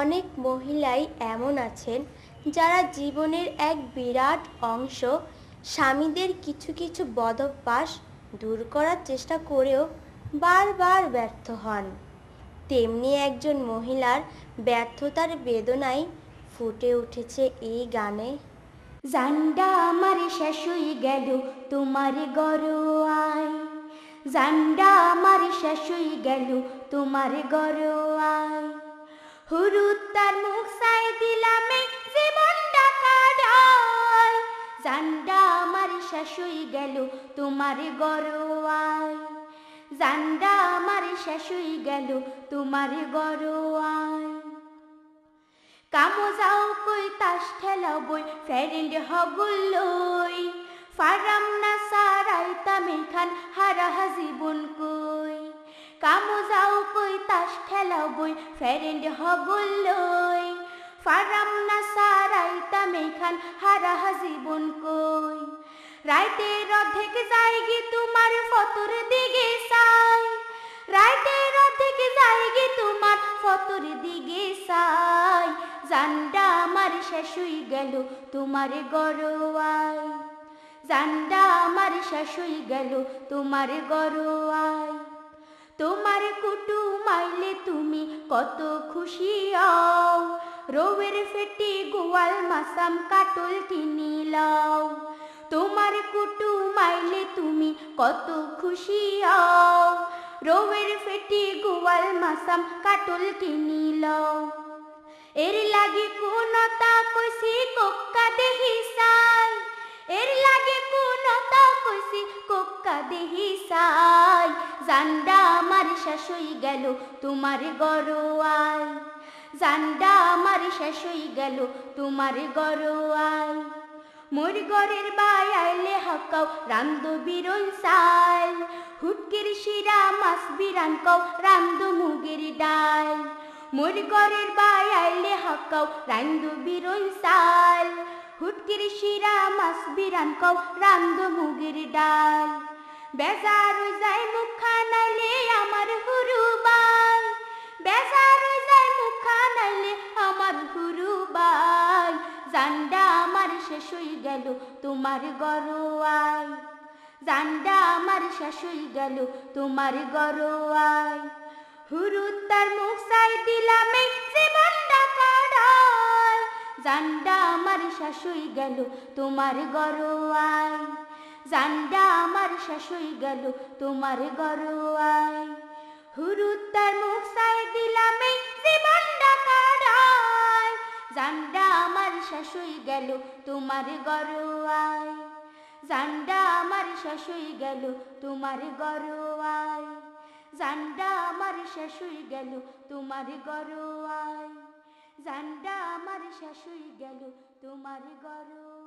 অনেক মহিলাই এমন আছেন যারা জীবনের এক বিরাট অংশ স্বামীদের কিছু কিছু বদভ্যাস দূর করার চেষ্টা করেও বারবার ব্যর্থ হন। তেমনি একজন মহিলার ব্যর্থতার বেদনায় ফুটে উঠেছে এই গানে। জান্ডা আমার শেষ হয়ে গেল তোমার গরোয়ায়। জান্ডা আমার শেষ হয়ে গেল তোমার গরোয়ায়। হুরুত তার মুখ সাই দিলাম এই জীবনটা কাটায় জান্ডা আমার হয়ে গেল তোমার গরোয়ায়। জান্ডা আমার হয়ে গেল তোমার গরোয়ায়। কামো যাও কই তাস ঠেলাও বই, ফ্রেন্ড হগুল্লই ফারাম না সারাই তামে খান হারা জীবন কই। কামো যাও কই, তাস ঠেলাও বই ফ্রেন্ড হগুল্লই ফারাম না সারাই তামে খান হারা জীবন কই। রাইতের অর্ধেক যাইগি তোমার ফতর দিকে সাই রাইতের অর্ধেক যাইগি তোমার ফতর দিকে সাই জান্ডা আমার শেষ হয়ে গেল, তোমার গরোয়াই। জান্ডা আমার শেষ হয়ে গেল, তোমার গরোয়াই। তোমার কুটু মাইলে তুমি কত খুশি হও। রোবের ফেটি গোয়াল মাসাম কাটল কিনি লাও। তোমার কুটু মাইলে তুমি কত খুশি হও। রোবের ফেটি গোয়াল মাসাম কাটল কিনি লাও। এর লাগি কোনতা কইছি কোক্কা দেহি সাই। এর লাগে কোনতা কইছি কোক্কা দেহি সাই। জান্ডা শেষ হই গেল তোমার গরোয়াই জান্ডা আমার শেষ হই গেল তোমার গরোয়াই মোর গরের বাই আইলে হকাও রান্দ বিরন সাল হুটকির শিরা মাছ বিরান কও রান্দ মুগের ডাল। মোর গরের বাই আইলে হকাও রান্দ বিরন সাল হুটকির শিরা বিরান কও রান্দ মুগের ডাল। বেজার যাই মুখা জান্ডা আমার শেষ হয়ে গেল তোমার গরোয়াই জান্ডা আমার শেষ হয়ে গেল তোমার গরোয়াই হুরুত তার মুখ সাই দিলাম জীবনটা কাটাই জান্ডা আমার শেষ হয়ে গেল তোমার গরোয়াই জান্ডা আমার শেষ হয়ে গেল তোমার গরোয়াই হুরুত তার গেল তোমার গরুয়াই জান্ডা আমার শেষ হয়ে গেল তোমার গরুয়াই জান্ডা আমার শেষ হয়ে গেল তোমার গরুয়াই জান্ডা আমার শেষ হয়ে গেল তোমার গরোয়াই